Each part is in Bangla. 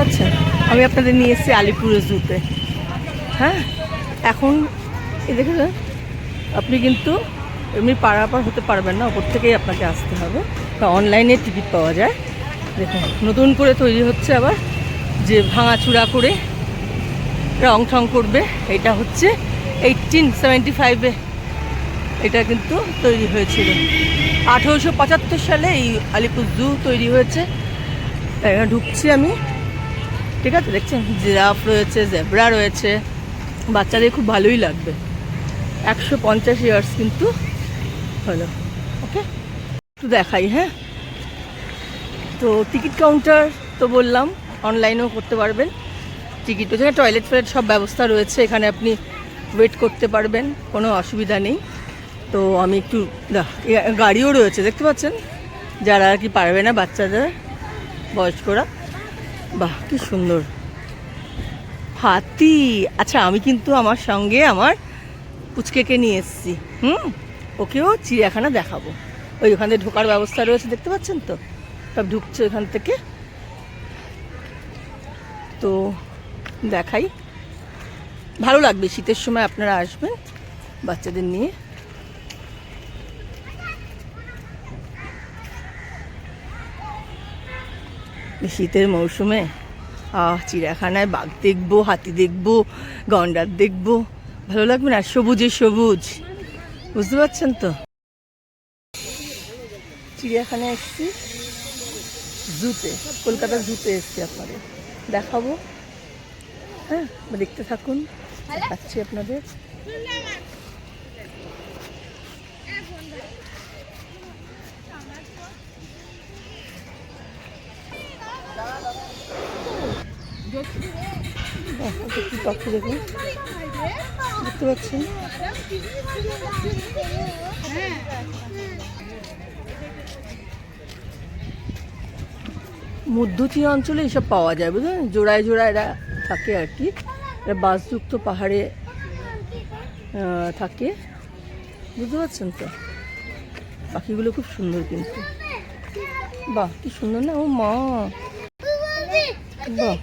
পাচ্ছেন? আমি আপনাদের নিয়ে এসেছি আলিপুর জুতে। হ্যাঁ? এখন, এই দেখুন আপনি কিন্তু এমনি পারাপার হতে পারবেন না, ওপর থেকেই আপনাকে আসতে হবে। তা অনলাইনে টিকিট পাওয়া যায়। দেখুন, নতুন করে তৈরি হচ্ছে আবার যে ভাঙাচুরা করে রং ঠং করবে, এটা হচ্ছে এইটিন সেভেন্টি ফাইভে এটা কিন্তু তৈরি হয়েছিল। আঠেরোশো পঁচাত্তর সালে এই আলিপুর জু তৈরি হয়েছে। ঢুকছি আমি। ঠিক আছে, দেখছেন? জিরাফ রয়েছে, জেব্রা রয়েছে। বাচ্চাদের খুব ভালোই লাগবে। একশো পঞ্চাশ ইয়ার্স কিন্তু হলো, ওকে? একটু দেখাই হ্যাঁ? তো টিকিট কাউন্টার তো বললাম, অনলাইনেও করতে পারবেন। টিকিট, ওখানে টয়লেট ফয়লেট সব ব্যবস্থা রয়েছে, এখানে আপনি ওয়েট করতে পারবেন, কোনো অসুবিধা নেই। তো আমি একটু গাড়িও রয়েছে, দেখতে পাচ্ছেন? যারা আর কি পারবে না বাচ্চাদের, বয়স্করা। বাহ, কি সুন্দর। হাতি। আচ্ছা আমি কিন্তু আমার সঙ্গে আমার পুচকেকে নিয়ে এসেছি। হুম? ওকেও চিড়িয়াখানা দেখাবো। ওই ওখানে ঢোকার ব্যবস্থা রয়েছে, দেখতে পাচ্ছেন তো? সব ঢুকছে ওখান থেকে। তো দেখাই। ভালো লাগবে শীতের সময় আপনারা আসবেন বাচ্চাদের নিয়ে। শীতের মৌসুমে? আহ, চিড়িয়াখানায় বাঘ দেখব, হাতি দেখব, গন্ডার দেখব। ভালো লাগবে না? সবুজে সবুজ। বুঝতে পারছেন তো? চিড়িয়াখানায় এসছি। জুতে, কলকাতার জুতে এসছি আপনাদের। দেখাবো। হ্যাঁ দেখতে থাকুন। দেখাচ্ছি আপনাদের। কি দেখুন মধ্যচীন অঞ্চলে এসব পাওয়া যায়, বুঝলেন? জোড়ায় জোড়ায় এরা থাকে আর কি। এরা বাসযুক্ত পাহাড়ে থাকে। বুঝতে পারছেন তো? পাখিগুলো খুব সুন্দর কিন্তু। বাহ, কি সুন্দর না? ও মা। বাহ।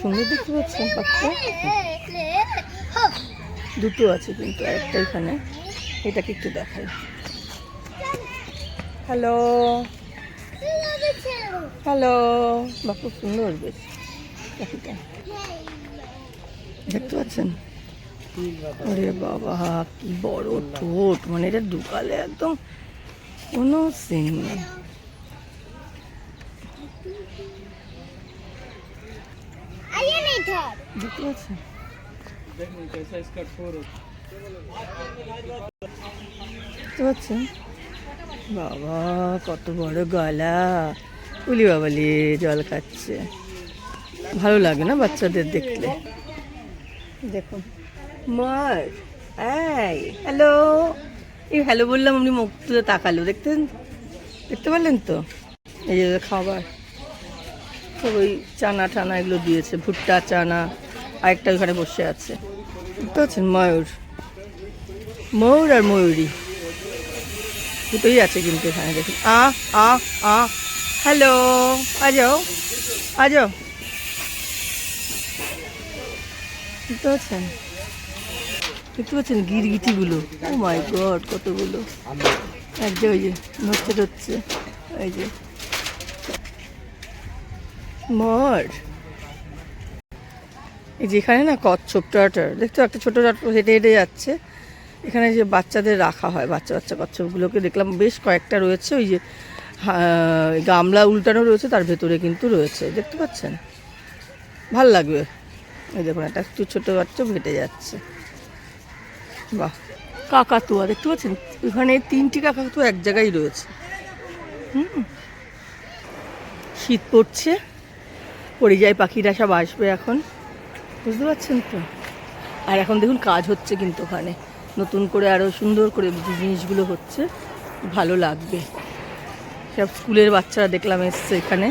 সুন্দর দেখতে পাচ্ছেন পাখিটা? দুটো আছে কিন্তু একটা এখানে। এটাকে একটু দেখাই। হ্যালো। হ্যালো। বা খুব সুন্দর বেশ। পাখিটা। দেখতে পাচ্ছেন? আরে বাবা, কি বড় ঠোঁট। মানে এটা ঢুকালে একদম কোনো সিন নেই। দেখতে পাচ্ছেন? বাবা, কত বড় গলা। উলি বাবালি জল খাচ্ছে। ভালো লাগে না বাচ্চাদের দেখলে? দেখুন। মার, এই হ্যালো এই হ্যালো বললাম, আপনি মুখ তুলে তাকালো, দেখতেন? দেখতে পারলেন তো? এই যে খাবার। সব ওই চানা টানা এগুলো দিয়েছে, ভুট্টা, চানা, আরেকটা ওখানে বসে আছে। বুঝতে পাচ্ছেন ময়ূর। ময়ূর আর ময়ূরী। দুটোই আছে কিন্তু এখানে, দেখুন। আ আ আ। হ্যালো আ যাও আ যাও দেখতে পাচ্ছেন গিরগিটিগুলো? ও মাই গড কতগুলো। এক যে ওই যে নড়ছে টচ্ছে ওই যে। মর। এই যেখানে না কচ্ছপ টাটার দেখতো একটা ছোটো টাট হেঁটে হেঁটে যাচ্ছে। এখানে যে বাচ্চাদের রাখা হয়, বাচ্চা বাচ্চা কচ্ছপগুলোকে, দেখলাম বেশ কয়েকটা রয়েছে। ওই যে গামলা উল্টানো রয়েছে, তার ভেতরে কিন্তু রয়েছে। দেখতে পাচ্ছেন? ভালো লাগবে। এই দেখুন, একটা একটু ছোটো বাচ্চা হেঁটে যাচ্ছে। বাহ, কাকাতুয়া, দেখতে পাচ্ছেন? এখানে তিনটি কাকাতুয়া এক জায়গায় রয়েছে। হুম, শীত পড়ছে। পরিযায়ী পাখিরা সব আসবে এখন। বুঝতে পারছেন তো? আর এখন দেখুন কাজ হচ্ছে কিন্তু ওখানে। নতুন করে আরও সুন্দর করে জিনিসগুলো হচ্ছে, ভালো লাগবে। সব স্কুলের বাচ্চারা দেখলাম এসছে এখানে।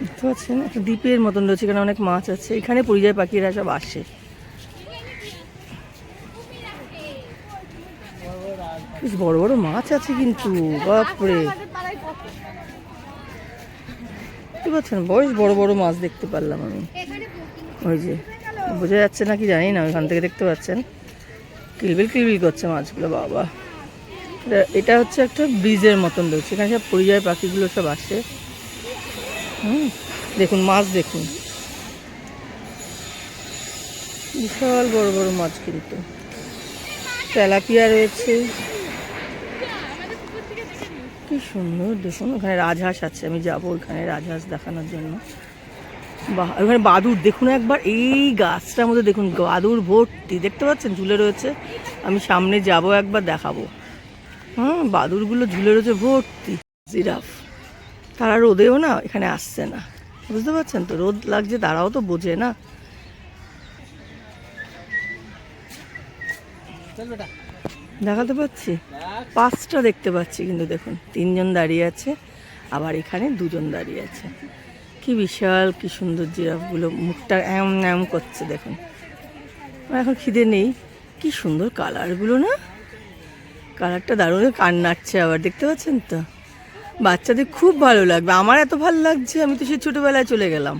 বুঝতে পারছেন? একটা দ্বীপের মতন রয়েছে, এখানে অনেক মাছ আছে। এখানে পরিযায়ী পাখিরা সব আসে। বেশ বড় বড় মাছ আছে কিন্তু, বাপরে দেখতে পাচ্ছেন বেশ বড় বড় মাছ দেখতে পারলাম আমি। ওই যে, বোঝা যাচ্ছে না কি জানি না, ওইখান থেকে দেখতে পাচ্ছেন। কিলবিল কিলবিল করছে মাছগুলো, বাবা। এটা- এটা হচ্ছে একটা ব্রিজের মতন রয়েছে এখানে সব পরিযায়ী পাখিগুলো সব আসে। হুম, দেখুন, মাছ দেখুন। বিশাল বড় বড় মাছ কিন্তু। তেলাপিয়া রয়েছে। কি সুন্দর, দেখুন, ওখানে রাজহাঁস আছে, আমি যাব ওখানে রাজহাঁস দেখানোর জন্য। বাহ, ওখানে বাদুর দেখুন একবার, এই গাছটার মধ্যে দেখুন বাদুর ভর্তি, দেখতে পাচ্ছেন? ঝুলে রয়েছে। আমি সামনে যাব, একবার দেখাবো। হুম বাদুরগুলো ঝুলে রয়েছে, ভর্তি। জিরাফ। তারা রোদেও না, এখানে আসছে না। বুঝতে পারছেন তো? রোদ লাগছে, তারাও তো বোঝে না। দেখাতে পাচ্ছি? পাঁচটা দেখতে পাচ্ছি কিন্তু দেখুন, তিনজন দাঁড়িয়ে আছে, আবার এখানে দুজন দাঁড়িয়ে আছে। কি বিশাল, কি সুন্দর জিরাফগুলো, মুখটা এম এম করছে দেখুন। এখন খিদে নেই। কি সুন্দর কালারগুলো না? কালারটা দারুণ কান নাড়ছে আবার, দেখতে পাচ্ছেন তো? বাচ্চাদের খুব ভালো লাগবে। আমার এত ভালো লাগছে, আমি তো সে ছোটোবেলায় চলে গেলাম।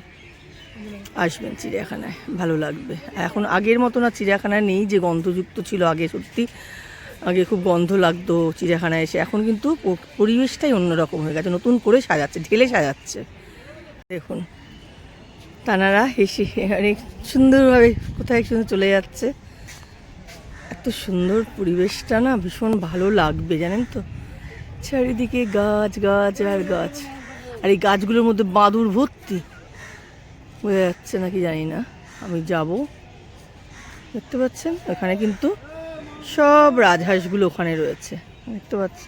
আসবেন চিড়িয়াখানায়, ভালো লাগবে। এখন আগের মতো না চিড়িয়াখানায় নেই যে গন্ধযুক্ত ছিল আগে সত্যি। আগে খুব গন্ধ লাগতো চিড়িয়াখানায় এসে। এখন কিন্তু পরিবেশটাই অন্যরকম হয়ে গেছে, নতুন করে সাজাচ্ছে, ঢেলে সাজাচ্ছে। দেখুন তানারা হেসে অনেক সুন্দরভাবে কোথায় সুন্দর চলে যাচ্ছে। এত সুন্দর পরিবেশটা না ভীষণ ভালো লাগবে, জানেন তো? চারিদিকে গাছ গাছ আর গাছ। আর এই গাছগুলোর মধ্যে বাদুর ভর্তি। বোঝা যাচ্ছে নাকি জানি না। আমি যাব। দেখতে পাচ্ছেন? ওখানে কিন্তু সব রাজহাঁসগুলো ওখানে রয়েছে। দেখতে পাচ্ছি।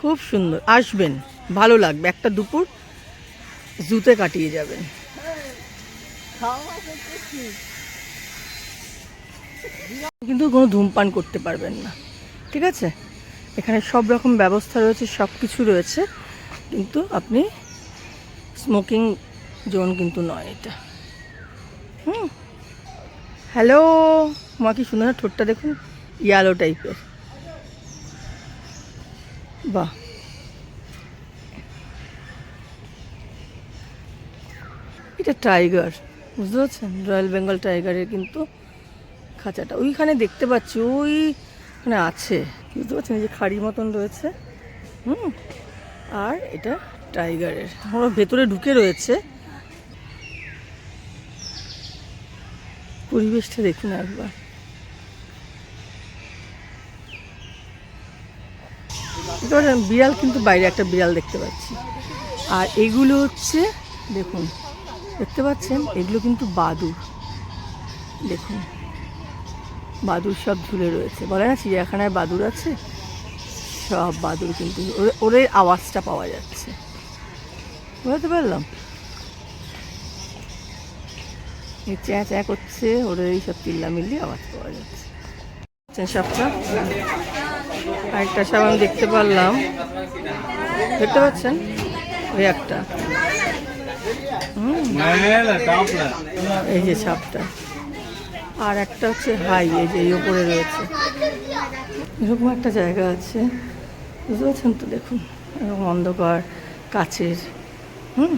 খুব সুন্দর। আসবেন। ভালো লাগবে। একটা দুপুর জুতে কাটিয়ে যাবেন। কিন্তু কোনো ধূমপান করতে পারবেন না। ঠিক আছে? এখানে সব রকম ব্যবস্থা রয়েছে, সব কিছু রয়েছে। কিন্তু আপনি স্মোকিং জোন কিন্তু নয় এটা। হুম? হ্যালো, মা কি সুন্দর ঠোঁটটা দেখুন ইয়ালো টাইপের বাহ। এটা টাইগার বুঝতে পারছেন? রয়্যাল বেঙ্গল টাইগারের কিন্তু খাঁচাটা। ওইখানে দেখতে পাচ্ছি ওইখানে আছে। বুঝতে পারছেন? এই যে খাড়ির মতন রয়েছে। হুম, আর এটা টাইগারের আমরা ভেতরে ঢুকে রয়েছে। পরিবেশটা দেখুন একবার। বিড়াল কিন্তু বাইরে একটা বিড়াল দেখতে পাচ্ছি। আর এগুলো হচ্ছে, দেখুন, দেখতে পাচ্ছেন? এগুলো কিন্তু বাদুর দেখুন বাদুর সব ঝুলে রয়েছে। বলে না চিড়িয়াখানায় বাদুর আছে, সব বাদুর কিন্তু ওদের আওয়াজটা পাওয়া যাচ্ছে। বুঝতে পারলাম এই এই চ্যাঁ চ্যাঁ করছে, ওর এই সব চিল্লামিল্লি আওয়াজ পাওয়া যাচ্ছে। আচ্ছা, সবটা আরেকটা সাবান দেখতে পারলাম। দেখতে পাচ্ছেন? ওই একটা। এই যে সাপটা। আর একটা হচ্ছে হাই, এই যে এই ওপরে রয়েছে। এরকম একটা জায়গা আছে। বুঝতে পারছেন তো? দেখুন, এরকম অন্ধকার, কাছের। হুম।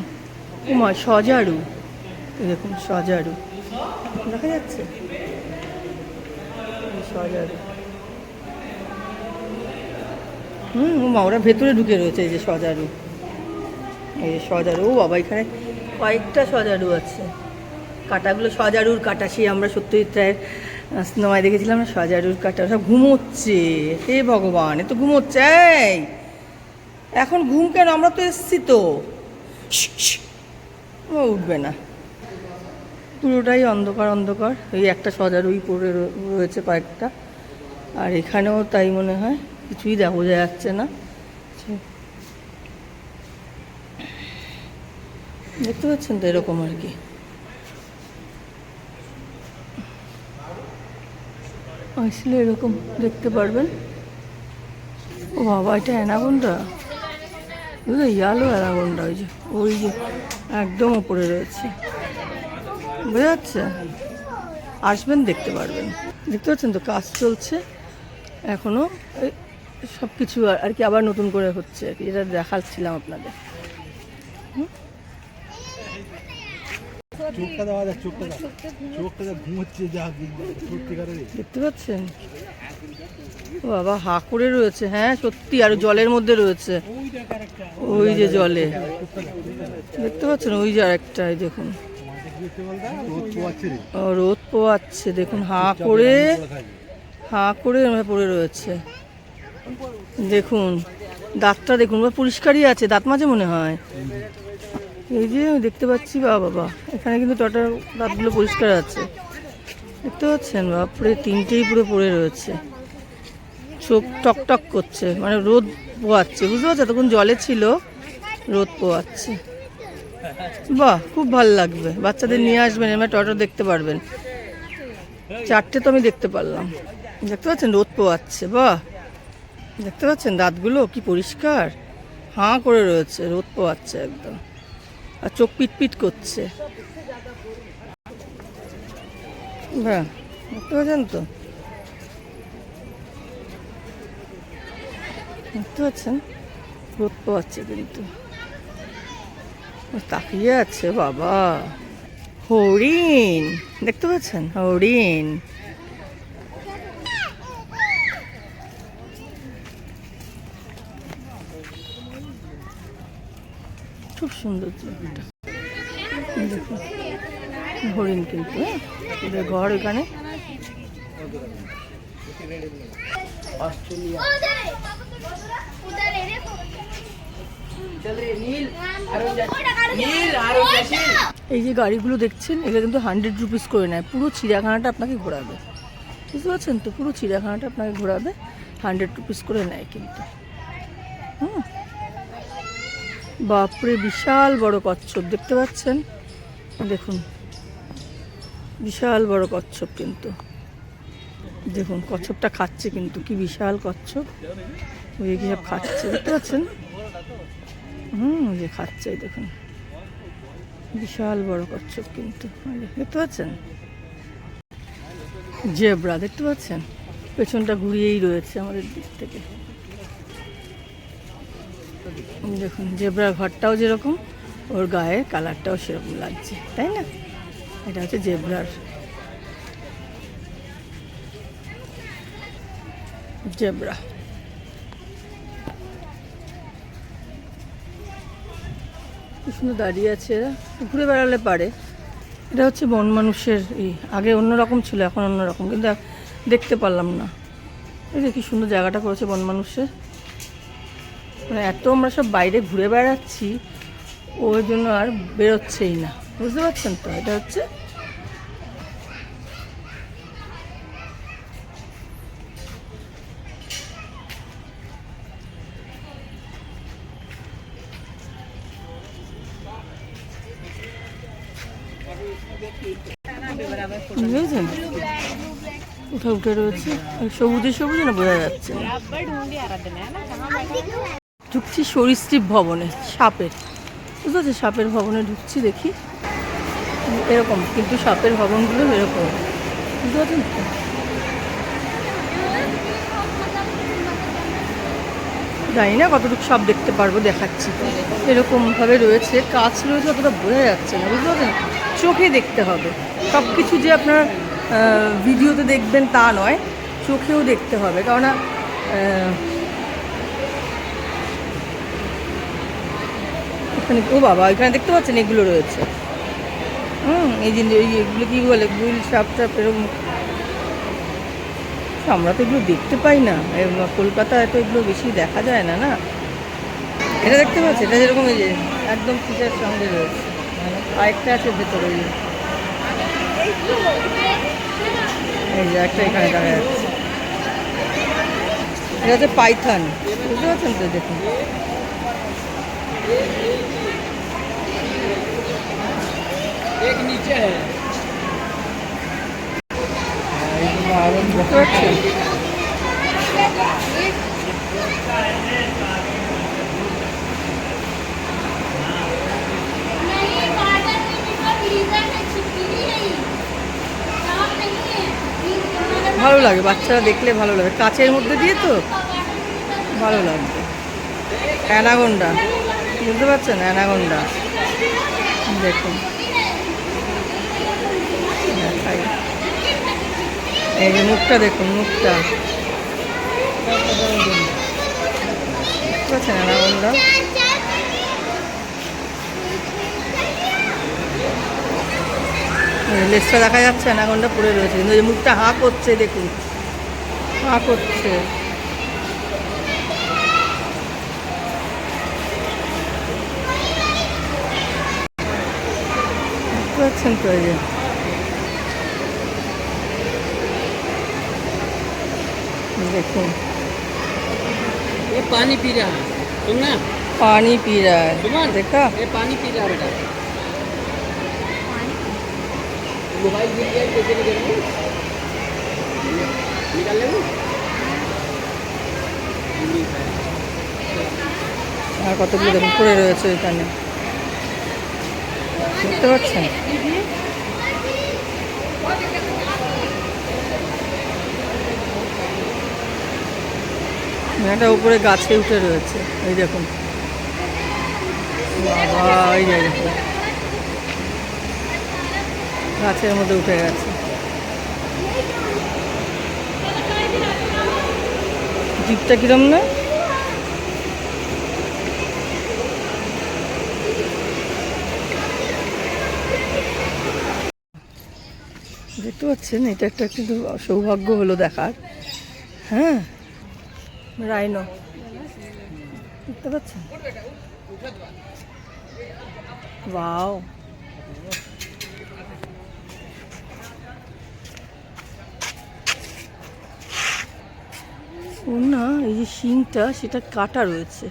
উমা, সজারু। দেখুন সজারু। দেখা যাচ্ছে? সজারু। হুম উমা ওরা ভেতরে ঢুকে রয়েছে এই যে সজারু। এই সজারু, ও বাবা, এখানে কয়েকটা সজারু আছে। কাটাগুলো সজারুর কাটা, সেই আমরা সত্যজিৎ সিনেমায় দেখেছিলাম না? সজারুর কাটা সব ঘুমোচ্ছে। হে ভগবান, এ তো ঘুমোচ্ছে এখন ঘুম কেন? আমরা তো এসছি তো। উঠবে না। পুরোটাই অন্ধকার অন্ধকার। ওই একটা সজারুই পড়ে রয়ে- রয়েছে কয়েকটা। আর এখানেও তাই মনে হয়, কিছুই দেখা বোঝা যাচ্ছে না। দেখতে পাচ্ছেন তো এরকম আর কি। আসলে এরকম দেখতে পারবেন। ও বাবা, এটা অ্যানাগোন্ডা বুঝলো ইয়ালো অ্যানাগোন্ডা ওই যে ওই যে, একদম ওপরে রয়েছে। বোঝা যাচ্ছে? আসবেন দেখতে পারবেন। দেখতে পাচ্ছেন তো কাজ চলছে। এখনও সব কিছু আর কি আবার নতুন করে হচ্ছে আর কি। যেটা দেখাচ্ছিলাম আপনাদের। দেখতে পাচ্ছেন? ও বাবা হা করে রয়েছে। হ্যাঁ সত্যি আর জলের মধ্যে রয়েছে। ওই যে জলে। দেখতে পাচ্ছেন? ওই যে আরেকটা দেখুন। রোদ পোয়াচ্ছে, দেখুন হা করে হা করে পড়ে রয়েছে। দেখুন, দাঁতটা দেখুন বা পরিষ্কারই আছে, দাঁত মাঝে মনে হয়। এই যে দেখতে পাচ্ছি বা বাবা এখানে কিন্তু টটার দাঁতগুলো পরিষ্কার আছে। দেখতে পাচ্ছেন, বাপরে, তিনটেই পুরো পড়ে রয়েছে। চোখ টক টক করছে মানে রোদ পোয়াচ্ছে, বুঝতে পারছ তখন জলে ছিল, রোদ পোয়াচ্ছে। বাহ, খুব ভালো লাগবে। বাচ্চাদের নিয়ে আসবেন এবার টটো দেখতে পারবেন। চারটে তো আমি দেখতে পারলাম। দেখতে পাচ্ছেন? রোদ পোয়াচ্ছে, বাহ। দেখতে পাচ্ছেন? দাঁতগুলো কি পরিষ্কার? হাঁ করে রয়েছে, রোদ পোয়াচ্ছে একদম। আর চোখ পিটপিট করছে। বাহ, দেখতে পাচ্ছেন তো? দেখতে পাচ্ছেন? রোদ পোয়াচ্ছে কিন্তু। তাকিয়ে আছে বাবা। হরিণ দেখতে পাচ্ছেন? হরিণ। খুব সুন্দর হরিণ কিন্তু হ্যাঁ? ঘর এখানে। অস্ট্রেলিয়া। এই যে গাড়িগুলো দেখছেন এগুলো কিন্তু হান্ড্রেড রুপিস করে নেয়। পুরো চিড়িয়াখানাটা আপনাকে ঘোরাবে। বুঝতে পারছেন তো? পুরো চিড়িয়াখানাটা আপনাকে ঘোরাবে হান্ড্রেড রুপিস করে নেয় কিন্তু। হুম। বাপরে বিশাল বড় কচ্ছপ দেখতে পাচ্ছেন? দেখুন। বিশাল বড় কচ্ছপ কিন্তু। দেখুন কচ্ছপটা খাচ্ছে কিন্তু কি বিশাল কচ্ছপ। ওই কি সব খাচ্ছে দেখতে পাচ্ছেন? হুম যে খাচ্ছে দেখুন। বিশাল বড় কচ্ছপ কিন্তু। দেখতে পাচ্ছেন? জেব্রা, দেখতে পাচ্ছেন? পেছনটা ঘুরিয়েই রয়েছে আমাদের দিক থেকে। দেখুন জেব্রার ঘরটাও যেরকম, ওর গায়ের কালারটাও সেরকম লাগছে, তাই না? এটা হচ্ছে জেব্রার। জেব্রা। সুন্দর দাঁড়িয়ে আছে এরা। ঘুরে বেড়ালে পারে। এটা হচ্ছে বন মানুষের ই। আগে অন্যরকম ছিল, এখন অন্যরকম। কিন্তু দেখতে পারলাম না। এই দেখি সুন্দর জায়গাটা করেছে বন মানুষের। মানে এত আমরা সব বাইরে ঘুরে বেড়াচ্ছি ওই জন্য আর বেরোচ্ছেই না। বুঝতে পারছেন তো? এটা হচ্ছে উঠে রয়েছে। সবুজে সবুজে না বোঝা যাচ্ছে। ঢুকছি সরীসৃপ ভবনে, সাপের। বুঝতে পারছি সাপের ভবনে ঢুকছি, দেখি। এরকম, কিন্তু সাপের ভবনগুলো এরকম। বুঝতে পারছেন? জানি না কতটুকু সব দেখতে পারব, দেখাচ্ছি। এরকমভাবে রয়েছে, কাজ রয়েছে, অতটা বোঝা যাচ্ছে না, বুঝতে পারছেন? চোখে দেখতে হবে। সব কিছু যে আপনার ভিডিওতে দেখবেন তা নয়, চোখেও দেখতে হবে। কেননা এখানে, ও বাবা, এখানে দেখতে পাচ্ছেন এগুলো রয়েছে। হুম, এই জিনিস এগুলো কী বলে গুইল সাপ, টাপ, এরকম। আমরা তো এগুলো দেখতে পাই না। কলকাতায় তো এগুলো বেশি দেখা যায় না না? এটা দেখতে পাচ্ছি এটা যেরকম এই যে, একদম ফিচার সঙ্গে রয়েছে। আরেকটা আছে ভেতরে। এই যে। এই যে একটা এখানে দেখা যাচ্ছে এটা হচ্ছে পাইথন বুঝতে পারছেন তো দেখুন বুঝতে পারছেন नहीं ভালো লাগে, বাচ্চারা দেখলে ভালো লাগে। কাচের মধ্যে দিয়ে তো ভালো লাগবে অ্যানাগন্ডা বুঝতে পারছেন? অ্যানাগন্ডা দেখুন। এই যে মুখটা দেখুন, মুখটা। বুঝতে পারছেন অ্যানাকোন্ডা? লেজটা দেখা যাচ্ছে অ্যানাকোন্ডা পড়ে রয়েছে কিন্তু এই মুখটা হাঁ করছে দেখুন হাঁ করছে বুঝতে পারছেন তো এই যে দেখুন ये पानी पी रहा है तुम ना पानी पी रहा है सुमन देखा ये पानी पी रहा है बेटा মোবাইল জিপিআর পেছনে দেখুন আর কতগুলো দেখুন, পড়ে রয়েছে এখানে। দেখতে পাচ্ছেন? একটা উপরে গাছে উঠে রয়েছে, এই দেখুন। বাবা, এই দেখুন গাছের মধ্যে উঠে গেছে। জিপটা কিরম না দেখতে পাচ্ছেন, এটা একটা কিন্তু সৌভাগ্য হলো দেখার। হ্যাঁ রাইনো। দেখতে পাচ্ছেন? ওয়াও। ওর না এই যে শিংটা সেটা কাটা রয়েছে।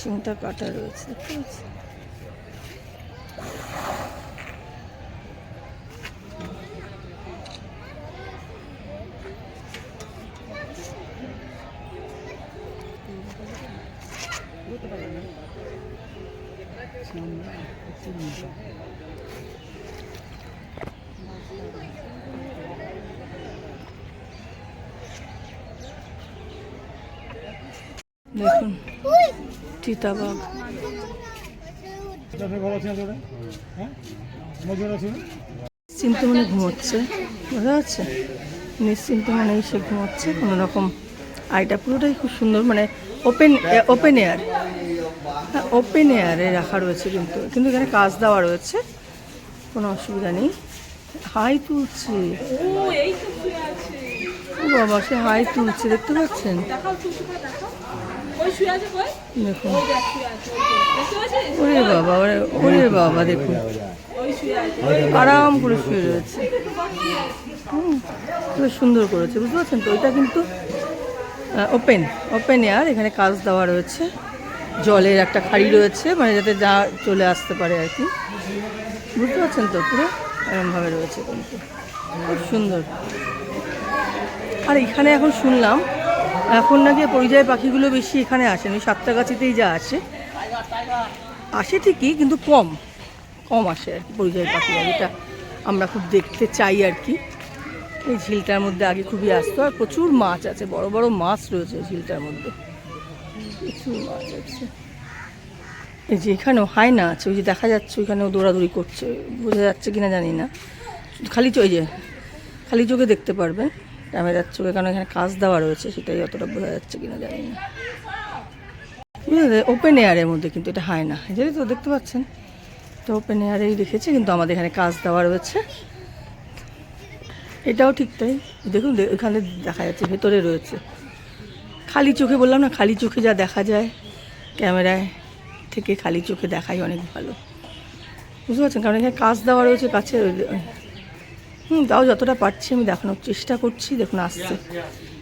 শিংটা কাটা রয়েছে। দেখতে পাচ্ছেন দেখুন চিতাবাঘ হ্যাঁ? নজর আছে না চিন্তা মনে ঘুমোচ্ছে। বোঝা যাচ্ছে নিশ্চিন্ত মানে সে ঘুমোচ্ছে কোনো রকম আইটা পুরোটাই খুব সুন্দর মানে ওপেন ওপেন এয়ার হ্যাঁ ওপেন এয়ারে রাখা রয়েছে কিন্তু কিন্তু এখানে কাজ দেওয়া রয়েছে কোনো অসুবিধা নেই। হাই তুলছে। ও বাবা সে হাই তুলছে দেখতে পাচ্ছেন? দেখুন ওরে বাবা ওরে ওরে বাবা দেখুন আরাম করে শুয়ে রয়েছে। খুব সুন্দর করেছে বুঝতে পারছেন তো? এটা কিন্তু ওপেন ওপেন এয়ার এখানে কাজ দেওয়া রয়েছে। জলের একটা খাড়ি রয়েছে মানে যাতে যা চলে আসতে পারে আর কি। বুঝতে পারছেন তো? পুরো এরমভাবে রয়েছে কিন্তু। খুব সুন্দর। আর এখানে এখন শুনলাম এখন নাকি পরিযায়ী পাখিগুলো বেশি এখানে আসেন ওই সাতটাগাছিতেই যা আসে। আসে ঠিকই, কিন্তু কম। কম আসে আর কি পরিযায়ী পাখি এটা আমরা খুব দেখতে চাই আর কি। এই ঝিলটার মধ্যে আগে খুবই আসতো, আর প্রচুর মাছ আছে, বড় বড় মাছ রয়েছে ঝিলটার মধ্যে। প্রচুর মাছ আছে। এই যে এখানেও হায়না আছে, ওই যে দেখা যাচ্ছে ওইখানেও দৌড়াদৌড়ি করছে। বোঝা যাচ্ছে কিনা জানি না। খালি চোখ যে, খালি চোখে দেখতে পারবেন। ক্যামেরার চোখে, কারণ এখানে কাজ দেওয়া রয়েছে, সেটাই অতটা বোঝা যাচ্ছে কিনা জানি না। ওপেন এয়ারের মধ্যে কিন্তু এটা হয় না। জানি তো দেখতে পাচ্ছেন, তো ওপেন এয়ারেই রেখেছে, কিন্তু আমাদের এখানে কাজ দেওয়া রয়েছে। এটাও ঠিক তাই। দেখুন এখানে দেখা যাচ্ছে, ভেতরে রয়েছে। খালি চোখে বললাম না, খালি চোখে যা দেখা যায় ক্যামেরায়, থেকে খালি চোখে দেখাই অনেক ভালো। বুঝতে পারছেন? কারণ এখানে কাজ দেওয়া রয়েছে, কাছে হুম, তাও যতটা পারছি আমি দেখানোর চেষ্টা করছি। দেখুন, আসছে।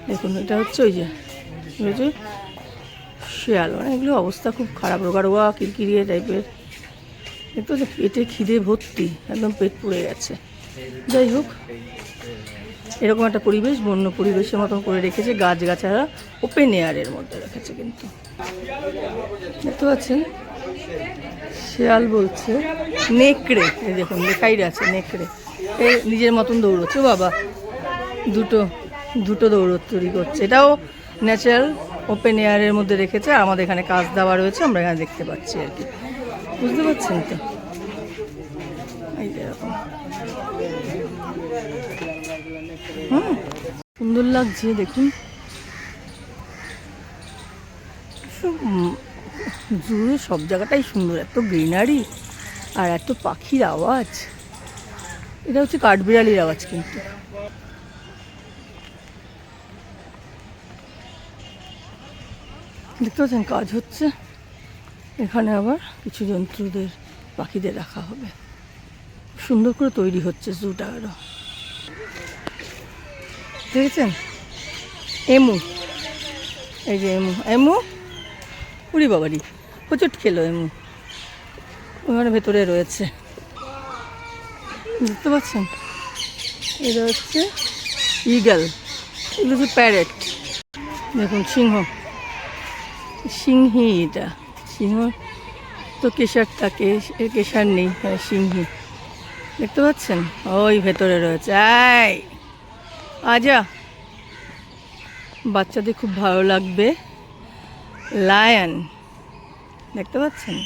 দেখুন, এটা হচ্ছে ওই যে রয়েছে শেয়াল। মানে এগুলো অবস্থা খুব খারাপ রোগা রোগা কিরকিরিয়ে টাইপের। দেখতে পেটে খিদে ভর্তি, একদম পেট পুড়ে গেছে। যাই হোক, এরকম একটা পরিবেশ, বন্য পরিবেশের মতন করে রেখেছে গাছগাছারা ওপেন এয়ারের মধ্যে রেখেছে কিন্তু। দেখতে পাচ্ছেন? শেয়াল বলছে, নেকড়ে। দেখুন, লেখাই আছে, নেকড়ে। এ নিজের মতন দৌড়চ্ছে বাবা। দুটো দুটো দৌড় তৈরি করছে। এটাও ন্যাচারাল ওপেন এয়ারের মধ্যে রেখেছে। আমাদের এখানে কাজ দেওয়া রয়েছে, আমরা এখানে দেখতে পাচ্ছি আর কি। বুঝতে পারছেন তো? সুন্দর লাগছে, দেখুন। জুড়ে সব জায়গাটাই সুন্দর, এত গ্রিনারি আর এত পাখির আওয়াজ। এটা হচ্ছে কাঠবিড়ালির আওয়াজ কিন্তু। দেখতে পাচ্ছেন, কাজ হচ্ছে। এখানে আবার কিছু জন্তুদের পাখিদের রাখা হবে। সুন্দর করে তৈরি হচ্ছে জুটা আরও দেখেছেন? এমু। এই যে এমু। এমু? উড়ি বাবারি। প্রচুর খেলো এমু। ওখানে ভেতরে রয়েছে। দেখতে পাচ্ছেন এটা হচ্ছে ইগল এগুলো হচ্ছে প্যারেট দেখুন, সিংহ। সিংহি এটা। সিংহ তো কেশার থাকে এর কেশার নেই হ্যাঁ সিংহি। দেখতে পাচ্ছেন? ওই ভেতরে রয়েছে। এই, আজা। বাচ্চাদের খুব ভালো লাগবে। লায়ন। দেখতে পাচ্ছেন?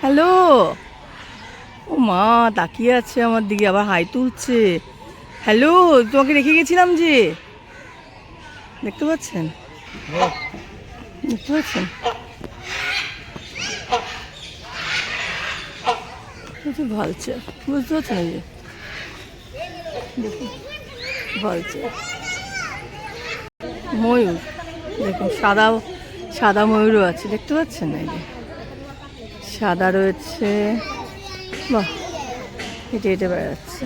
হ্যালো। ও মা, তাকিয়ে আছে আমার দিকে, আবার হাই তুলছে। হ্যালো, তোমাকে রেখে গেছিলাম যে। দেখতে পাচ্ছেন? দেখতে পাচ্ছেন? ভালছে, বুঝতে পারছেন যে? দেখুন, ভালছে। ময়ূর, দেখুন, সাদা সাদা ময়ূরও আছে, দেখতে পাচ্ছেন এই যে? সাদা রয়েছে বাহ হেঁটে হেঁটে বেড়াচ্ছে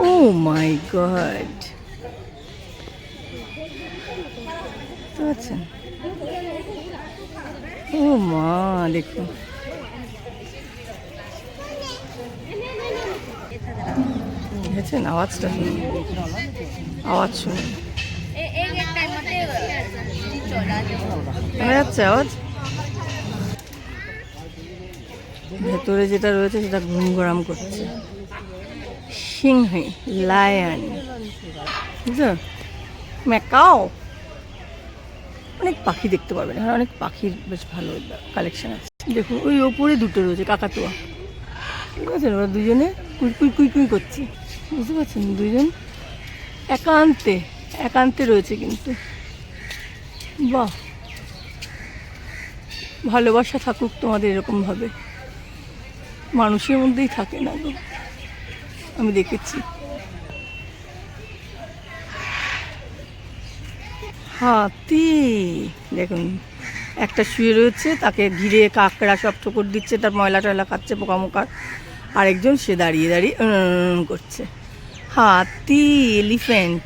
ও মাই গড আচ্ছা ও মা দেখো দেখেছেন আওয়াজটা শুনুন আওয়াজ শুনুন যাচ্ছে আওয়াজ ভেতরে যেটা রয়েছে সেটা ঘুম গরম করছে। সিংহে লায়ন বুঝছ ম্যাকাও। অনেক পাখি দেখতে পারবেন। এখানে অনেক পাখির বেশ ভালো কালেকশন আছে। দেখুন, ওই ওপরে দুটো রয়েছে, কাকাতুয়া। ঠিক আছে ওরা দুজনে কুই কুই কুই কুই করছে। বুঝতে পারছেন? দুজন একান্তে একান্তে রয়েছে কিন্তু। বাহ! ভালোবাসা থাকুক তোমাদের এরকমভাবে মানুষের মধ্যেই থাকে না গো। আমি দেখেছি। হাতি! দেখুন, একটা শুয়ে রয়েছে, তাকে ঘিরে কাকড়া সব ঠোকর দিচ্ছে, তার ময়লা টয়লা খাচ্ছে পোকামোকার আরেকজন সে দাঁড়িয়ে দাঁড়িয়ে করছে। হাতি, এলিফ্যান্ট!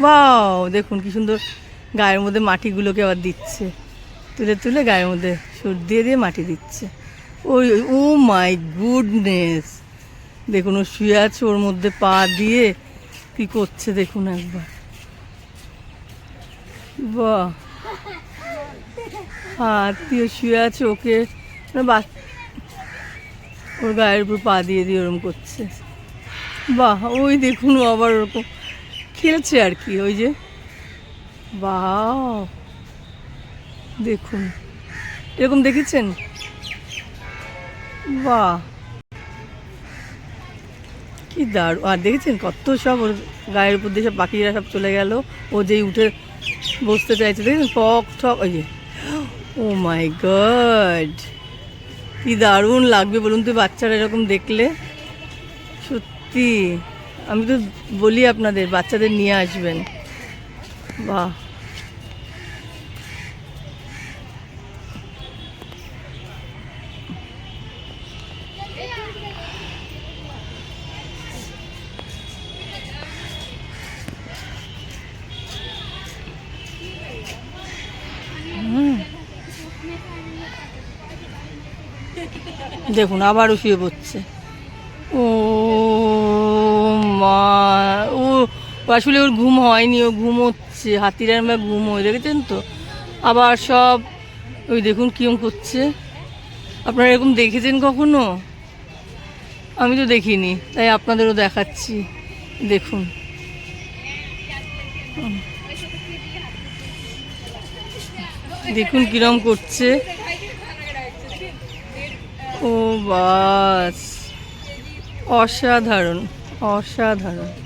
বাও দেখুন কি সুন্দর গায়ের মধ্যে মাটিগুলোকে আবার দিচ্ছে। তুলে তুলে গায়ের মধ্যে সুর দিয়ে দিয়ে মাটি দিচ্ছে। ওই ও মাই গুডনেস। দেখুন, ও শুয়ে আছে ওর মধ্যে পা দিয়ে। কি করছে দেখুন একবার। বাহ। শুয়ে আছে ওকে। মানে বা- ওর গায়ের উপর পা দিয়ে দিয়ে ওরম করছে। বাহ, ওই দেখুন ও আবার ওরকম খেলছে আর কি, ওই যে। বাহ। দেখুন। এরকম দেখেছেন? বাহ। কি দারুণ। আর দেখেছেন কত সব ওর গায়ের উপর দিয়ে সব পাখিরা সব চলে গেল। ও যেই উঠে বসতে চাইছে, দেখেছেন? পক ঠক, ওই যে। Oh my God. কি দারুণ লাগবে বলুন তো বাচ্চারা এরকম দেখলে। সত্যি। আমি তো বলি আপনাদের, বাচ্চাদের নিয়ে আসবেন। বাহ। দেখুন, আবারও শুয়ে পড়ছে। ও মা, ও, আসলে ওর ঘুম হয়নি, ও ঘুম হচ্ছে হাতির আর আমরা ঘুম হয়ে দেখেছেন তো? আবার সব, ওই দেখুন কিম করছে। আপনারা এরকম দেখেছেন কখনো? আমি তো দেখিনি, তাই আপনাদেরও দেখাচ্ছি। দেখুন। দেখুন কিরম করছে। ও বাস অসাধারণ অসাধারণ।